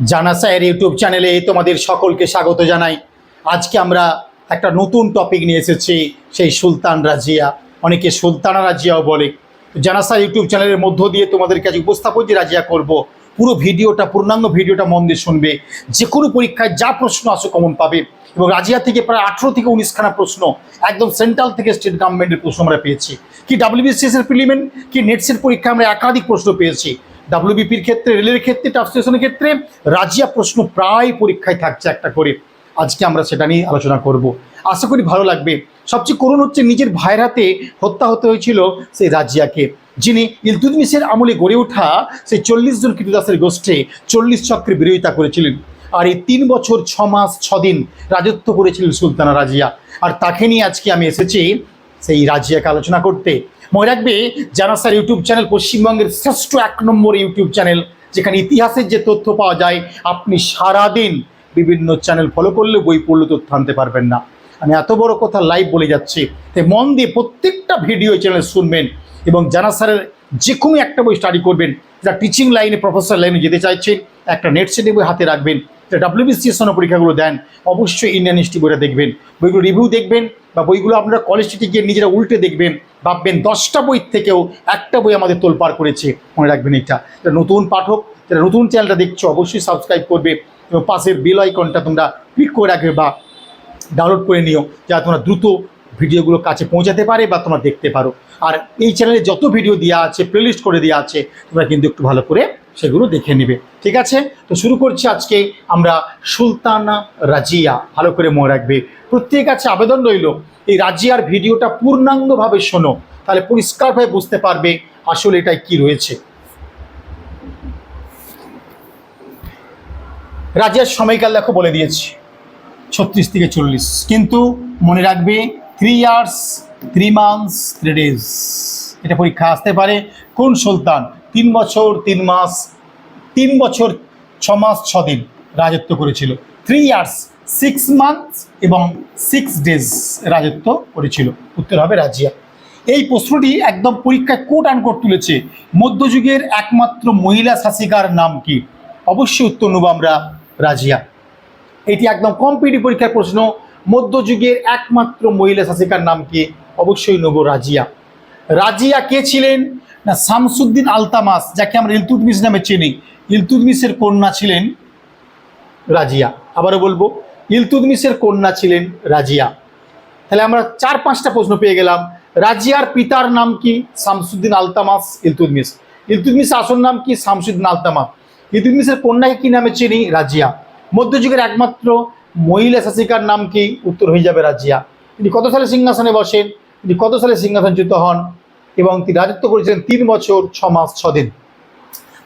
জানা sir YouTube চ্যানেলে তোমাদের সকলকে স্বাগত জানাই। আজকে আমরা একটা নতুন টপিক নিয়ে এসেছি, সেই সুলতান রাজিয়া। অনেকে সুলতানা রাজিয়াও বলে। জানা স্যার ইউটিউব চ্যানেলের মধ্য দিয়ে তোমাদের কাছে উপস্থাপন যে রাজিয়া করব, পুরো ভিডিওটা, পূর্ণাঙ্গ ভিডিওটা মন দিয়ে শুনবে। যে কোনো পরীক্ষায় যা প্রশ্ন আসো কমন পাবে। এবং রাজিয়া থেকে প্রায় আঠেরো থেকে উনিশখানা প্রশ্ন, একদম সেন্ট্রাল থেকে স্টেট গভর্নমেন্টের প্রশ্ন আমরা পেয়েছি। কি ডাব্লিউবিসিএস এর প্রিলিমেন্ট কি নেটসের পরীক্ষা আমরা একাধিক প্রশ্ন পেয়েছি। ডাব্লিউবিপির ক্ষেত্রে, রেলের ক্ষেত্রে, টাফ স্টেশনের ক্ষেত্রে রাজিয়া প্রশ্ন প্রায় পরীক্ষায় থাকছে একটা করে। আজকে আমরা সেটা নিয়ে আলোচনা করব। আশা করি ভালো লাগবে। সবচেয়ে করুণ হচ্ছে নিজের ভাইয়ের হাতে হত্যা হতে হয়েছিল সেই রাজিয়াকে, যিনি ইলতুদমিসের আমলে গড়ে ওঠা সেই চল্লিশ জন কৃতদাসের গোষ্ঠে চল্লিশ চক্রের বিরোধিতা করেছিলেন। আর এই তিন বছর, ছ মাস, ছ দিন রাজত্ব করেছিলেন সুলতানা রাজিয়া। আর তাকে নিয়ে আজকে আমি এসেছি সেই রাজিয়াকে আলোচনা করতে। মনে রাখবে, জানা স্যার ইউটিউব চ্যানেল পশ্চিমবঙ্গের শ্রেষ্ঠ এক নম্বর ইউটিউব চ্যানেল, যেখানে ইতিহাসের যে তথ্য পাওয়া যায়, আপনি সারাদিন বিভিন্ন চ্যানেল ফলো করলে বই পড়লে তথ্য আনতে পারবেন না। আমি এত বড় কথা লাইভ বলে যাচ্ছি, তাই মন দিয়ে প্রত্যেকটা ভিডিও চ্যানেল শুনবেন এবং জানা স্যারের যে কোনো একটা বই স্টাডি করবেন। যারা টিচিং লাইনে প্রফেসর লাইনে যেতে চাইছেন, একটা নেট সেটে বই হাতে রাখবেন ডাব্লিউবিসিএস পরীক্ষাগুলো দেন, অবশ্যই ইন্ডিয়ান হিস্ট্রি বইটা দেখবেন। বইগুলো রিভিউ দেখবেন বা বইগুলো আপনারা কলেজ স্ট্রিটে গিয়ে নিজেরা উল্টে দেখবেন, ভাববেন দশটা বই থেকেও একটা বই আমাদের তোলপাড় করেছে, মনে রাখবেন এটা। যারা নতুন পাঠক, যারা নতুন চ্যানেলটা দেখছ, অবশ্যই সাবস্ক্রাইব করবে এবং পাশের বেল আইকনটা তোমরা ক্লিক করে রাখবে বা ডাউনলোড করে নিও যা তোমরা দ্রুত ভিডিওগুলো কাছে পৌঁছাতে পারে বা তোমরা দেখতে পারো। আর এই চ্যানেলে যত ভিডিও দেওয়া আছে প্লেলিস্ট করে দেওয়া আছে, তোমরা কিন্তু একটু ভালো করে সেগুলো দেখে নেবে। ঠিক আছে? তো শুরু করছি আজকে আমরা সুলতানা রাজিয়া। ভালো করে মনে রাখবে। প্রত্যেক কাছে আবেদন রইল, এই রাজিয়ার ভিডিওটা পূর্ণাঙ্গভাবে শোনো। তাহলে পরিষ্কারভাবে বুঝতে পারবে আসলে এটাই কি রয়েছে। রাজিয়ার সময়কাল দেখো বলে দিয়েছি, ছত্রিশ থেকে চল্লিশ। কিন্তু মনে রাখবে three years three months three days এটা পরীক্ষা আসতে পারে কোন সুলতান? তিন বছর, তিন মাস, তিন বছর, ছ মাস, ছ দিন রাজত্ব করেছিল। থ্রি ইয়ার্স সিক্স মান্থস এবং সিক্স ডেজ রাজত্ব করেছিল। উত্তর হবে রাজিয়া। এই প্রশ্নটি একদম পরীক্ষায় কোট আনকোট তুলেছে। মধ্যযুগের একমাত্র মহিলা শাসিকার নাম কি? অবশ্যই উত্তর নেব আমরা রাজিয়া। এটি একদম কম্পিটিভ পরীক্ষার প্রশ্ন। মধ্যযুগের একমাত্র মহিলা শাসিকার নাম কি? অবশ্যই নেব রাজিয়া। রাজিয়া কে ছিলেন? না, শামসুদ্দিন আলতামাস, যাকে আমরা ইলতুতমিস নামে চিনি। ইলতুতমিসের কন্যা ছিলেন রাজিয়া। আবারও বলব ইলতুতমিসের কন্যা ছিলেন রাজিয়া। তাহলে আমরা চার পাঁচটা প্রশ্ন পেয়ে গেলাম। রাজিয়ার পিতার নাম কি? শামসুদ্দিন আলতামাস ইলতুতমিস ইলতুতমিস আসল নাম কি? শামসুদ্দিন আলতামাস। ইলতুতমিসের কন্যাকে কি নামে চিনি? রাজিয়া। মধ্যযুগের একমাত্র মহিলা শাসিকার নাম কি? উত্তর হয়ে যাবে রাজিয়া। তিনি কত সালে সিংহাসনে বসেন? তিনি কত সালে সিংহাসনচ্যুত হন? এবং তিনি রাজত্ব করেছিলেন তিন বছর, ছ মাস, ছ দিন।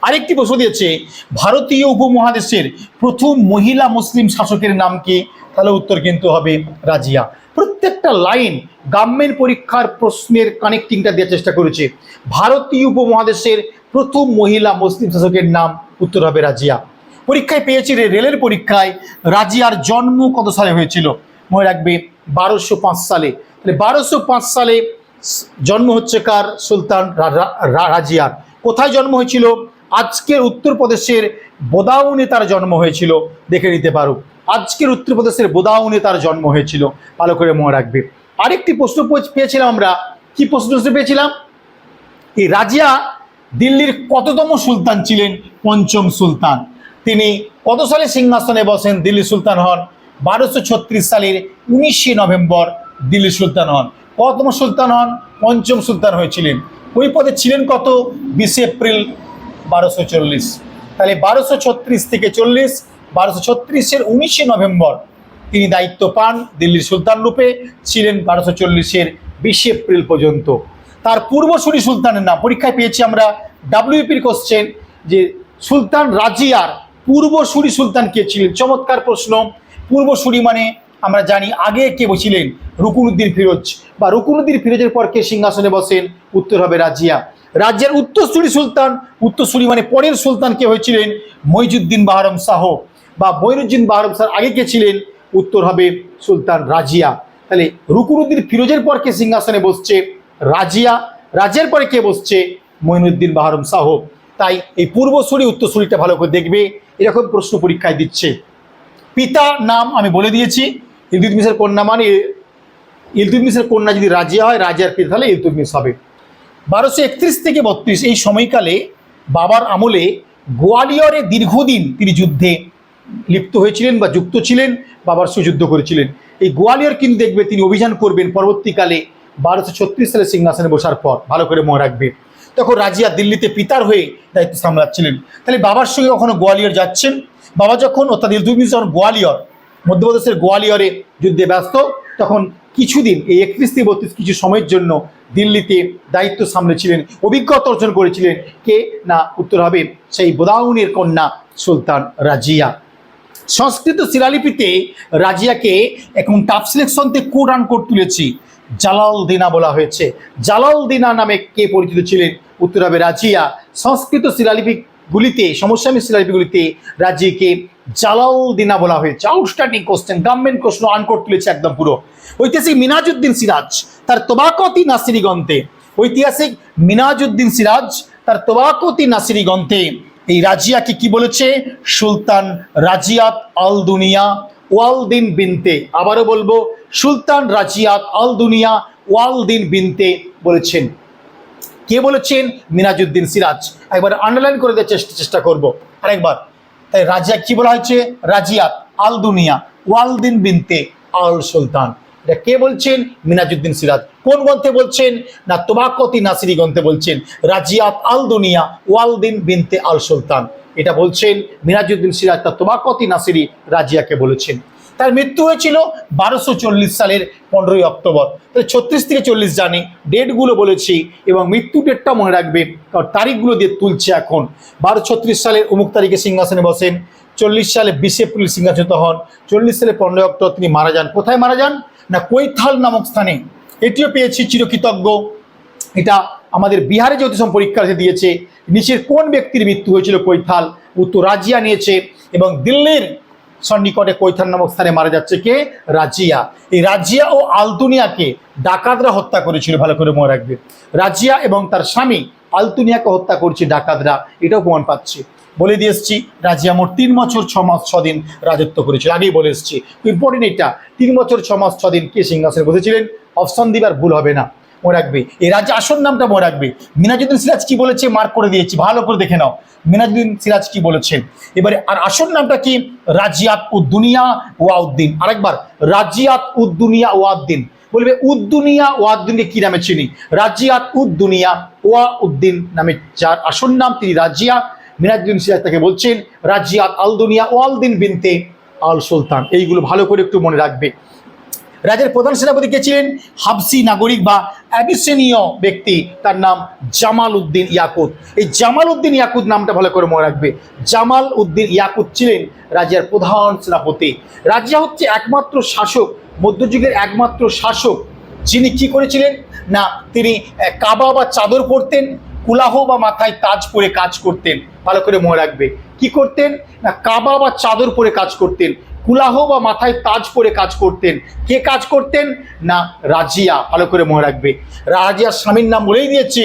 আরেকটি প্রশ্ন দিয়েছে, ভারতীয় উপমহাদেশের প্রথম মহিলা মুসলিম শাসকের নাম কি? তাহলে উত্তর কিন্তু হবে রাজিয়া। প্রত্যেকটা লাইন গভর্নমেন্ট পরীক্ষার প্রশ্নের কানেক্টিংটা দেওয়ার চেষ্টা করেছে। ভারতীয় উপমহাদেশের প্রথম মহিলা মুসলিম শাসকের নাম উত্তর হবে রাজিয়া। পরীক্ষায় পেয়েছি রেলের পরীক্ষায় রাজিয়ার জন্ম কত সালে হয়েছিল? মনে রাখবে বারোশো সালে। তাহলে বারোশো সালে জন্ম হচ্ছে কার? সুলতান রাজিয়ার। কোথায় জন্ম হয়েছিল? আজকের উত্তরপ্রদেশের বোদাউনে তার জন্ম হয়েছিল। দেখে নিতে পারো। আজকের উত্তরপ্রদেশের বোদাউনে তার জন্ম হয়েছিল। ভালো করে মনে রাখবে। আরেকটি প্রশ্ন পেয়েছিলাম আমরা। কি প্রশ্ন পেয়েছিলাম? এই রাজিয়া দিল্লির কততম সুলতান ছিলেন? পঞ্চম সুলতান। তিনি কত সালে সিংহাসনে বসেন? দিল্লি সুলতান হন। বারোশো ছত্রিশ সালের উনিশে নভেম্বর দিল্লি সুলতান হন। কতম সুলতান হন, পঞ্চম সুলতান হয়েছিলেন। ওই পদে ছিলেন কত? বিশে এপ্রিল বারোশো চল্লিশ। তাহলে বারোশো ছত্রিশ থেকে চল্লিশ, বারোশো ছত্রিশের উনিশে নভেম্বর তিনি দায়িত্ব পান দিল্লির সুলতান রূপে, ছিলেন বারোশো চল্লিশের বিশে এপ্রিল পর্যন্ত। তার পূর্বসূরি সুলতানের নাম, পরীক্ষায় পেয়েছি আমরা ডাব্লিউপির কোশ্চেন যে সুলতান রাজিয়ার পূর্বসূরি সুলতান কে ছিলেন? চমৎকার প্রশ্ন। পূর্বসূরি মানে আমরা জানি আগে কে বসিলেন? রুকুনুদ্দিন ফিরোজ। বা রুকুনুদ্দিন ফিরোজের পর কে সিংহাসনে বসেন? উত্তর হবে রাজিয়া। রাজ্যের উত্তরসূরি সুলতান, উত্তরসূরি মানে পরের সুলতান কে হয়েছিলেন? মইজুদ্দিন বাহারম শাহ। বা মইনুদ্দিন বাহারম শাহ আগে কে ছিলেন? উত্তর হবে সুলতান রাজিয়া। তাহলে রুকুনুদ্দিন ফিরোজের পর কে সিংহাসনে বসছে? রাজিয়া। রাজের পরে কে বসছে? মইনুদ্দিন বাহারম শাহ। তাই এই পূর্বসূরি, উত্তরসূরিটা ভালো করে দেখবে। এরকম প্রশ্ন পরীক্ষায় দিচ্ছে। পিতা নাম আমি বলে দিয়েছি। ইলতুতমিসের কন্যা মানে ইলতুতমিসের কন্যা যদি রাজিয়া হয় রাজিয়ার পিতা তাহলে ইলতুতমিস হবে। বারোশো একত্রিশ থেকে বত্রিশ, এই সময়কালে বাবার আমলে গোয়ালিয়রে দীর্ঘদিন তিনি যুদ্ধে লিপ্ত হয়েছিলেন বা যুক্ত ছিলেন, বাবার সঙ্গে যুদ্ধ করেছিলেন। এই গোয়ালিয়র কিন্তু দেখবে, তিনি অভিযান করবেন পরবর্তীকালে বারোশো ছত্রিশ সালে সিংহাসনে বসার পর, ভালো করে মনে রাখবে। তখন রাজিয়া দিল্লিতে পিতার হয়ে দায়িত্ব সামলাচ্ছিলেন। তাহলে বাবার সঙ্গে কখনো গোয়ালিয়র যাচ্ছেন? বাবা যখন, অর্থাৎ ইলতুতমিশ যখন গোয়ালিয়র, মধ্যপ্রদেশের গোয়ালিয়রে যুদ্ধে ব্যস্ত তখন কিছুদিন, এই একত্রিশ থেকে বত্রিশ কিছু সময়ের জন্য দিল্লিতে দায়িত্ব সামলেছিলেন, অভিজ্ঞতা অর্জন করেছিলেন কে না উত্তর হবে সেই বোদাউনের কন্যা সুলতান রাজিয়া। সংস্কৃত শিলালিপিতে রাজিয়াকে এখন টাফ সিলেকশনতে কোড আন কোড তুলেছি জালালদিনা বলা হয়েছে। জালাল দিনা নামে কে পরিচিত ছিলেন? উত্তর হবে রাজিয়া। সংস্কৃত শিলালিপিগুলিতে সমস্যামী শিলালিপিগুলিতে রাজিয়াকে জালালদিনা বলা হয়েছে। আউটস্ট্যান্ডিং কোশ্চেন গভর্নমেন্ট প্রশ্ন আনকোড তুলেছে একদম পুরো। ঐতিহাসিক মিনাজুদ্দিন সিরাজ, তার তোবাকতি নাসিরি গ্রন্থে। ঐতিহাসিক মিনাজুদ্দিন সিরাজ, তার তোবাকতি নাসিরি গ্রন্থে। এই রাজিয়াকে কি বলেছে? সুলতান রাজিয়াত আল দুনিয়া ওয়ালদিন বিনতে। আবারও বলব, সুলতান রাজিয়াত আল দুনিয়া ওয়ালদিন বিনতে বলেছেন। কে বলেছেন? মিনাজুদ্দিন সিরাজ। একবার আন্ডারলাইন করে দেওয়ার চেষ্টা চেষ্টা করব। আরেকবার। তাই রাজিয়া কি বলা হয়েছে? রাজিয়াত আল দুনিয়া ওয়ালদিন বিনতে আল সুলতান। এটা কে বলছেন? মিনাজুদ্দিন সিরাজ। কোন গ্রন্থে বলছেন? না তোবাকতি নাসিরি গ্রন্থে বলছেন। রাজিয়াত আল দুনিয়া ওয়ালদিন বিনতে আল সুলতান। এটা বলছেন মিনাজুদ্দিন সিরাজ। তা তোবাকতি নাসিরি রাজিয়াকে বলেছেন। তার মৃত্যু হয়েছিল বারোশো চল্লিশ সালের পনেরোই অক্টোবর। তাহলে ছত্রিশ থেকে চল্লিশ জানি, ডেটগুলো বলেছি এবং মৃত্যু ডেটটা মনে রাখবে কারণ তারিখগুলো দিয়ে তুলছে এখন। বারো ছত্রিশ সালের অমুক তারিখে সিংহাসনে বসেন, চল্লিশ সালে বিশে এপ্রিল সিংহাসনিত হন, চল্লিশ সালে পনেরোই অক্টোবর তিনি মারা যান। কোথায় মারা যান? না, কৈথাল নামক স্থানে। এটিও পেয়েছি চিরকৃতজ্ঞ। এটা আমাদের বিহারে জ্যোতিষম পরীক্ষা দিয়েছে, নিচের কোন ব্যক্তির মৃত্যু হয়েছিল কৈথাল, উত্তর রাজিয়া নিয়েছে এবং দিল্লির সন্নিকটে কৈথান নামক স্থানে মারা যাচ্ছে কে? রাজিয়া। এই রাজিয়া ও আলতুনিয়াকে ডাকাতরা হত্যা করেছিল, ভালো করে মনে রাখবে। রাজিয়া এবং তার স্বামী আলতুনিয়াকে হত্যা করছে ডাকাতরা, এটাও প্রমাণ পাচ্ছে। বলে দিয়ে এসছি, রাজিয়া মোট তিন বছর ছ মাস ছ দিন রাজত্ব করেছিল। আগেই বলে এসছি। ইম্পর্টেন্ট এটা, তিন বছর ছ মাস ছ দিন কে সিংহাসনে বসেছিলেন? অপশন দিবার ভুল হবে না। মনে রাখবে। এই রাজ্য আসল নামটা মনে রাখবে। মিনাজুদ্দিন সিরাজ কি বলেছে? মার্ক করে দিয়েছি। ভালো করে দেখে নাও। মিনাজুদ্দিন সিরাজ কি বলেছেন? এবারে, আর আসল নামটা কি? রাজিয়াত উদ্দুনিয়া ওয়াউদ্দিন। আরেকবার, রাজিয়াত উদ্দুনিয়া ওয়াউদ্দিন। বলবে উদ্দুনিয়া ওয়াউদ্দিনকে কি নামে চিনি? রাজিয়াত উদ্দুনিয়া ওয়া উদ্দিন নামে যার আসল নাম তিনি রাজিয়া। মিনাজুদ্দিন সিরাজ তাকে বলছেন, রাজিয়াত আল দুনিয়া ওয়ালদিন বিনতে আল সুলতান। এইগুলো ভালো করে একটু মনে রাখবে। রাজ্যের প্রধান সেনাপতি কে ছিলেন হাবসি নাগরিক বা অ্যাবিসেনীয় ব্যক্তি, তার নাম জামাল উদ্দিন ইয়াকুত। এই জামাল উদ্দিন ইয়াকুত নামটা ভালো করে মনে রাখবে। জামাল উদ্দিন ইয়াকুত ছিলেন রাজ্যের প্রধান সেনাপতি। রাজিয়া হচ্ছে একমাত্র শাসক, মধ্যযুগের একমাত্র শাসক। যিনি কি করেছিলেন? না, তিনি কাবা বা চাদর পরতেন, কুলাহ বা মাথায় তাজ পরে কাজ করতেন। ভালো করে মনে রাখবে। কি করতেন? না, কাবা বা চাদর পরে কাজ করতেন। কুলাহ বা মাথায় তাজ পরে কাজ করতেন। কে কাজ করতেন? না, রাজিয়া, ভালো করে মনে রাখবে। রাজিয়ার স্বামীর নাম বলেই দিয়েছি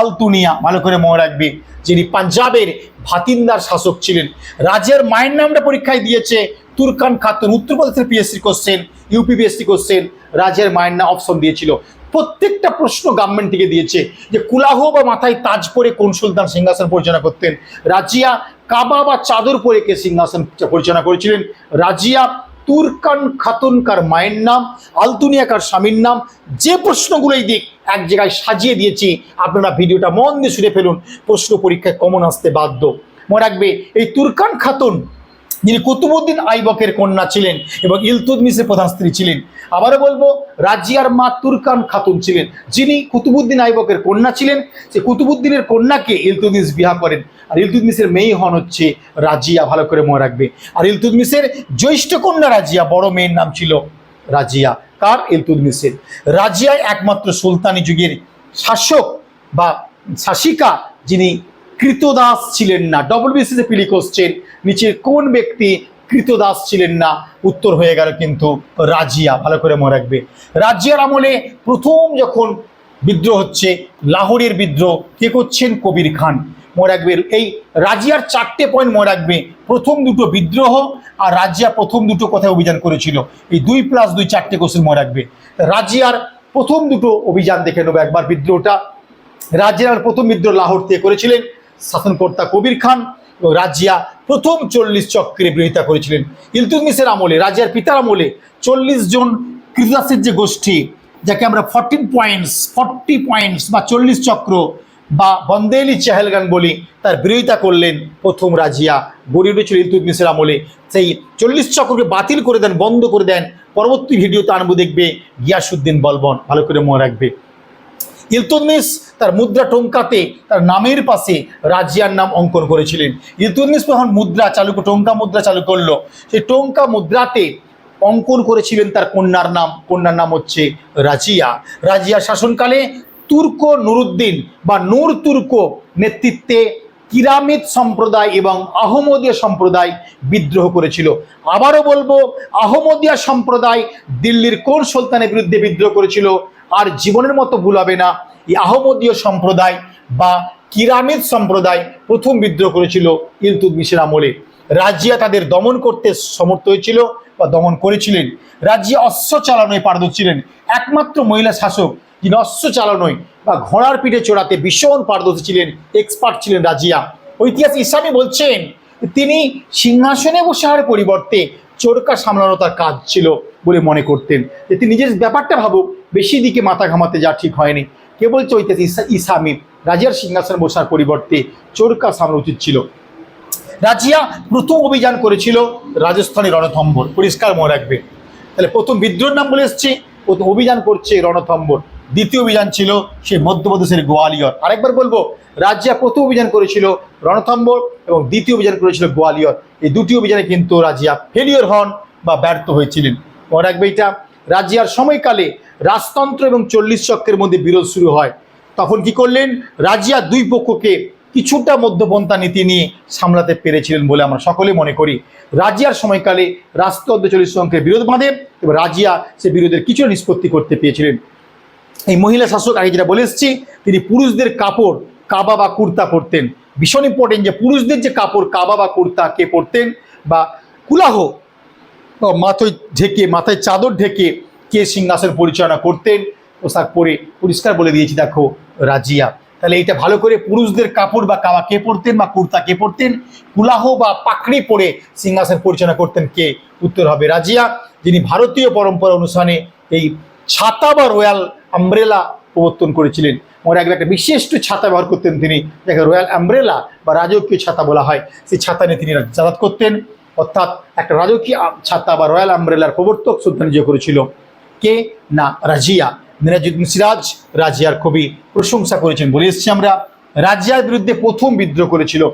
আলতুনিয়া, ভালো করে মনে রাখবে। যিনি পাঞ্জাবের ভাতিন্দার শাসক ছিলেন। রাজিয়ার মায়ের নামটা পরীক্ষায় দিয়েছে, তুরকান খাতুন, উত্তরপ্রদেশের PSC question UP PSC question রাজিয়ার মায়ের নাম অপশন দিয়েছিল। প্রত্যেকটা প্রশ্ন গভর্নমেন্ট থেকে দিয়েছে যে কুলাহ বা মাথায় তাজ পরে কোন সুলতান সিংহাসন পরিচালনা করতেন। রাজিয়া কাবা বা চাদর পরে কে সিংহাসন পরিচালনা করেছিলেন? রাজিয়া তুরকান খাতুনকার মায়ের নাম, আলতুনিয়াকার স্বামীর নাম, যে প্রশ্নগুলোই দিক, এক জায়গায় সাজিয়ে দিয়েছি। আপনারা ভিডিওটা মন দিয়ে শুনে ফেলুন, প্রশ্ন পরীক্ষায় কমন আসতে বাধ্য। মনে রাখবে, এই তুরকান খাতুন, যিনি কুতুবুদ্দিন আইবকের কন্যা ছিলেন এবং ইলতুদমিসের প্রধান স্ত্রী ছিলেন, আবারও বলব, রাজিয়ার মা তুরকান খাতুন ছিলেন। যিনি কুতুবুদ্দিন আইবকের কন্যা ছিলেন সে কুতুবুদ্দিনের কন্যাকে ইলতুদমিস বিবাহ করেন। আর ইলতুদমিসের মেয়ে হন হচ্ছে রাজিয়া, ভালো করে মনে রাখবে। আর ইলতুদমিসের জ্যৈষ্ঠ কন্যা রাজিয়া, বড় মেয়ের নাম ছিল রাজিয়া। কার? ইলতুদমিসের রাজিয়ায় একমাত্র সুলতানি যুগের শাসক বা শাসিকা যিনি কৃতদাস ছিলেন না ডবল বিসিসে পিলি কোশ্চেন নিচের কোন ব্যক্তি কৃতদাস ছিলেন না, উত্তর হয়ে গেল কিন্তু রাজিয়া, ভালো করে মনে রাখবে। রাজিয়ার আমলে প্রথম যখন বিদ্রোহ হচ্ছে, লাহোরের বিদ্রোহ কে করছেন? কবির খান। মনে রাখবে। এই রাজিয়ার চারটে পয়েন্ট মনে রাখবে। প্রথম দুটো বিদ্রোহ আর রাজিয়া প্রথম দুটো কোথায় অভিযান করেছিল। এই দুই প্লাস দুই চারটে কোশ্চেন মনে রাখবে। রাজিয়ার প্রথম দুটো অভিযান দেখে নেব একবার বিদ্রোহটা। রাজিয়ার প্রথম বিদ্রোহ লাহোর থেকে করেছিলেন শাসনকর্তা কবির খান এবং রাজিয়া প্রথম চল্লিশ চক্রে বিরোধিতা করেছিলেন। ইলতুতমিসের আমলে, রাজিয়ার পিতার আমলে চল্লিশ জন কৃতদাসের যে গোষ্ঠী, যাকে আমরা ফর্টিন পয়েন্টস ফর্টি পয়েন্টস বা চল্লিশ চক্র বা বন্দেলি চেহেলগান বলি, তার বিরোধিতা করলেন প্রথম রাজিয়া। গড়ে উঠেছিল ইলতুতমিসের আমলে। সেই চল্লিশ চক্রকে বাতিল করে দেন, বন্ধ করে দেন। পরবর্তী ভিডিওতে আনব দেখবে গিয়াসুদ্দিন বলবন। ভালো করে মনে রাখবে। ইলতুতমিস তার মুদ্রা টঙ্কাতে, তার নামের পাশে রাজিয়ার নাম অঙ্কন করেছিলেন। ইলতুতমিস যখন মুদ্রা চালু, টঙ্কা মুদ্রা চালু করল। সেই টঙ্কা মুদ্রাতে অঙ্কন করেছিলেন তার কন্যার নাম। কন্যার নাম হচ্ছে রাজিয়া। রাজিয়া শাসনকালে তুর্ক নুরুদ্দিন বা নূর তুর্ক নেতৃত্বে কিরামিত সম্প্রদায় এবং আহমদীয় সম্প্রদায় বিদ্রোহ করেছিল। আবারও বলব, আহমদীয়া সম্প্রদায় দিল্লির কোন সুলতানের বিরুদ্ধে বিদ্রোহ করেছিল আর জীবনের মতো ভুল হবে না। এই আহমদীয় সম্প্রদায় বা কিরামিদ সম্প্রদায় প্রথম বিদ্রোহ করেছিল ইলতুতমিশের আমলে। রাজিয়া তাদের দমন করতে সমর্থ হয়েছিল বা দমন করেছিলেন। রাজিয়া অশ্ব চালানোয় পারদর্শী ছিলেন। একমাত্র মহিলা শাসক যিনি অশ্ব চালানোয় বা ঘোড়ার পিঠে চড়াতে ভীষণ পারদর্শী ছিলেন এক্সপার্ট ছিলেন রাজিয়া। ঐতিহাসিক ইসলামী বলছেন, তিনি সিংহাসনে বসার পরিবর্তে চোরকা সামলানো তার কাজ ছিল বলে মনে করতেন। যে তিনি নিজের ব্যাপারটা ভাবুক, বেশি দিকে মাথা ঘামাতে যা ঠিক হয়নি। কে বলছে ঐতিহাসিক ইসা- ইসামি রাজিয়ার সিংহাসনে বসার পরিবর্তে চোরকা সামলানো উচিত ছিল। রাজিয়া প্রথম অভিযান করেছিল রাজস্থানী রণথম্বর। পরিষ্কার মনে রাখবে। তাহলে প্রথম বিদ্রোহের নাম বলে এসছি, প্রথম অভিযান করছে রণথম্বর। দ্বিতীয় অভিযান ছিল সেই মধ্যপ্রদেশের গোয়ালিয়র। আরেকবার বলব, রাজিয়া প্রথম অভিযান করেছিল রণথম্বর এবং দ্বিতীয় অভিযান করেছিল গোয়ালিয়র। এই দুটি অভিযানে কিন্তু রাজিয়া ফেলিয়র হন বা ব্যর্থ হয়েছিলেন। মনে রাখবে এটা, রাজিয়ার সময়কালে রাজতন্ত্র এবং চল্লিশ চক্রের মধ্যে বিরোধ শুরু হয়। তখন কি করলেন? রাজিয়া দুই পক্ষকে কিছুটা মধ্যপন্থা নীতি নিয়ে সামলাতে পেরেছিলেন বলে আমরা সকলে মনে করি। রাজিয়ার সময়কালে রাষ্ট্রদ্র চল্লিশ অঙ্কের বিরোধ বাঁধে এবং রাজিয়া সে বিরোধের কিছু নিষ্পত্তি করতে পেরেছিলেন। এই মহিলা শাসক আগে যেটা বলে এসেছি, তিনি পুরুষদের কাপড়, কাবা বা কুর্তা পরতেন। ভীষণ ইম্পর্টেন্ট যে পুরুষদের যে কাপড়, কাবা বা কুর্তা কে পরতেন বা কুলাহ মাথায় ঢেকে, মাথায় চাদর ঢেকে কে সিংহাসন পরিচালনা করতেন, পোশাক পরে পরিষ্কার বলে দিয়েছি, দেখো, রাজিয়া। তাহলে এটা ভালো করে পুরুষদের কাপড় বা কাবা কে পরতেন বা কুর্তা কে পরতেন, কুলাহ বা পাকড়ি পরে সিংহাসন পরিচালনা করতেন কে? উত্তর হবে রাজিয়া, যিনি ভারতীয় পরম্পরা অনুসারে এই ছাতা বা রয়্যাল আমব্রেলা প্রবর্তন করেছিলেন। রাখবে একটা বিশিষ্ট ছাতা ব্যবহার করতেন তিনি। যাকে রয়্যাল আমব্রেলা বা রাজকীয় ছাতা বলা হয়। সেই ছাতা নিয়ে তিনি যাতায়াত করতেন। অর্থাৎ একটা রাজকীয় ছাতা বা রয়্যাল আমব্রেলার প্রবর্তক যে করেছিল। কে? না, রাজিয়া। মিরাজুদ্দিন সিরাজ, রাজিয়ার খুবই প্রশংসা করেছেন বলে এসেছি আমরা। রাজিয়ার বিরুদ্ধে প্রথম বিদ্রোহ করেছিল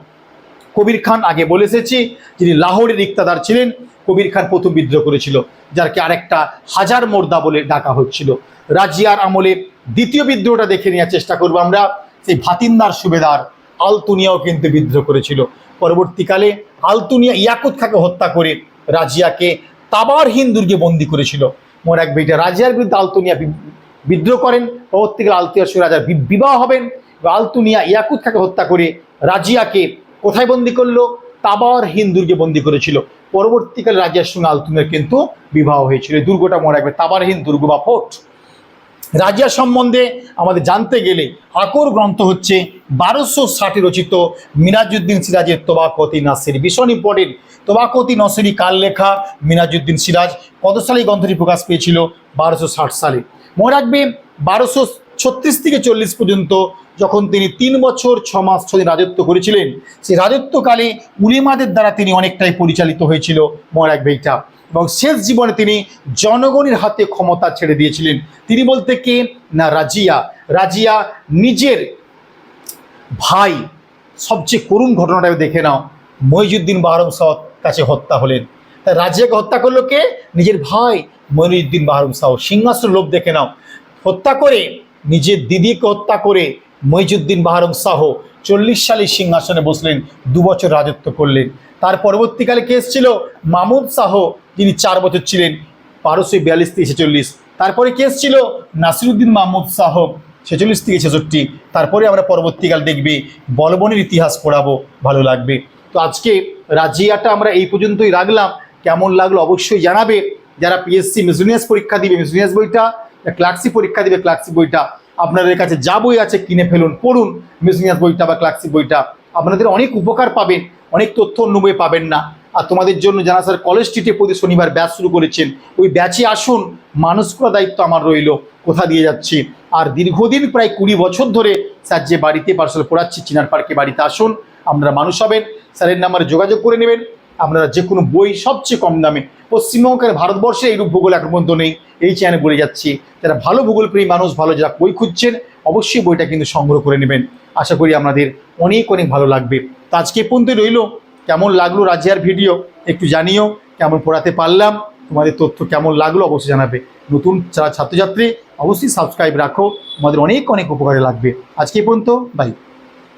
কবির খান আগে বলে এসেছি, যিনি লাহোরের ইকতাদার ছিলেন, কবির খান প্রথম বিদ্রোহ করেছিল, যারকে আরেকটা হাজার মোর্দা বলে ডাকা হচ্ছিল। রাজিয়ার আমলে দ্বিতীয় বিদ্রোহটা দেখে নেওয়ার চেষ্টা করব আমরা। সেই ভাতিন্দার সুবেদার আলতুনিয়াও কিন্তু বিদ্রোহ করেছিল। পরবর্তীকালে আলতুনিয়া ইয়াকুত খাকে হত্যা করে রাজিয়াকে তাবার হিন্দুর্গে বন্দি করেছিল। মনে রাখবে, এটা রাজিয়ার বিরুদ্ধে আলতুনিয়া বিদ্রোহ করেন, পরবর্তীকালে আলতুনিয়ার সঙ্গে রাজার বিবাহ হবেন। আলতুনিয়া ইয়াকুত খাকে হত্যা করে রাজিয়াকে কোথায় বন্দি করল? তাবার হিন্দুর্গে বন্দি করেছিল। পরবর্তীকালে রাজার সঙ্গে আলতুনিয়ার কিন্তু বিবাহ হয়েছিল। দুর্গটা মনে রাখবে তাবারহীন দুর্গ বা ফোর্ট। রাজিয়া সম্বন্ধে আমাদের জানতে গেলে আকর গ্রন্থ হচ্ছে বারোশো ষাটে রচিত মিরাজুদ্দিন সিরাজের তোবাকতি নাসির। ভীষণ ইম্পর্টেন্ট তোবাকতি নসিরি কাল লেখা? মিনাজুদ্দিন সিরাজ কত সালে গ্রন্থটি প্রকাশ পেয়েছিল বারোশো ষাট সালে। মনে রাখবে, বারোশো ছত্রিশ থেকে চল্লিশ পর্যন্ত যখন তিনি তিন বছর ছ মাস ছদিন রাজত্ব করেছিলেন, সেই রাজত্বকালে উলিমাদের দ্বারা তিনি অনেকটাই পরিচালিত হয়েছিল রাখবে এইটা এবং শেষ জীবনে তিনি জনগণের হাতে ক্ষমতা ছেড়ে দিয়েছিলেন। তিনি বলতে কে? না, রাজিয়া। রাজিয়া নিজের ভাই, সবচেয়ে করুণ ঘটনাটা দেখে নাও। মহিজুদ্দিন বাহরম সাহর কাছে হত্যা হলেন। তা রাজিয়াকে হত্যা করল কে? নিজের ভাই মনিরুদ্দিন বাহরম সাহ সিংহাসন লোভ দেখে নাও। হত্যা করে নিজের দিদিকে হত্যা করে মহিজুদ্দিন বাহরম শাহ চল্লিশ সালে সিংহাসনে বসলেন, দু বছর রাজত্ব করলেন। তার পরবর্তীকালে কেস ছিল মামুদ শাহ যিনি চার বছর ছিলেন, বারোশো বিয়াল্লিশ তেইশে চল্লিশ তারপরে কেস ছিল নাসিরুদ্দিন মাহমুদ শাহ ছেচল্লিশ থেকে ছেষট্টি। তারপরে আমরা পরবর্তীকাল দেখবে, বলবনের ইতিহাস পড়াবো, ভালো লাগবে। তো আজকে রাজিয়াটা আমরা এই পর্যন্তই রাখলাম। কেমন লাগল অবশ্যই জানাবে। যারা পিএসসি মিসলিনিয়াস পরীক্ষা দিবে মিসলিনিয়াস বইটা ক্লার্কসি পরীক্ষা দিবে ক্লার্কসি বইটা আপনাদের কাছে যা বই আছে কিনে ফেলুন, পড়ুন। মিসলিনিয়াস বইটা বা ক্লার্কসি বইটা আপনাদের অনেক উপকার পাবেন, অনেক তথ্য অন্য বই পাবেন না। আর তোমাদের জন্য জানা স্যার কলেজ স্ট্রিটে প্রতি শনিবার ব্যাচ শুরু করেছেন, ওই ব্যাচে আসুন মানুষ করা দায়িত্ব আমার রইল, কোথা দিয়ে যাচ্ছি? আর দীর্ঘদিন প্রায় কুড়ি বছর ধরে স্যার যে বাড়িতে পার্সেল পড়াচ্ছি, চিনার পার্কে বাড়িতে আসুন আপনারা মানুষ হবেন। স্যারের নাম্বারে যোগাযোগ করে নেবেন। আপনারা যে কোনো বই সবচেয়ে কম দামে পশ্চিমবঙ্গের ভারতবর্ষে এইরূপ ভূগোল এখন পর্যন্ত নেই। এই চ্যানেল বলে যাচ্ছি। যারা ভালো ভূগোল প্রেমী মানুষ, ভালো যারা বই খুঁজছেন, অবশ্যই বইটা কিন্তু সংগ্রহ করে নেবেন। আশা করি আপনাদের অনেক অনেক ভালো লাগবে। তো আজকে পর্যন্ত রইল। কেমন লাগল রাজিয়ার ভিডিও একটু জানিও। কেমন পড়াতে পারলাম, তোমাদের তথ্য কেমন লাগল অবশ্যই জানাবে। নতুন যারা ছাত্রছাত্রী, অবশ্যই সাবস্ক্রাইব রাখো। তোমাদের অনেক অনেক উপকারে লাগবে। আজকে পর্যন্ত বাই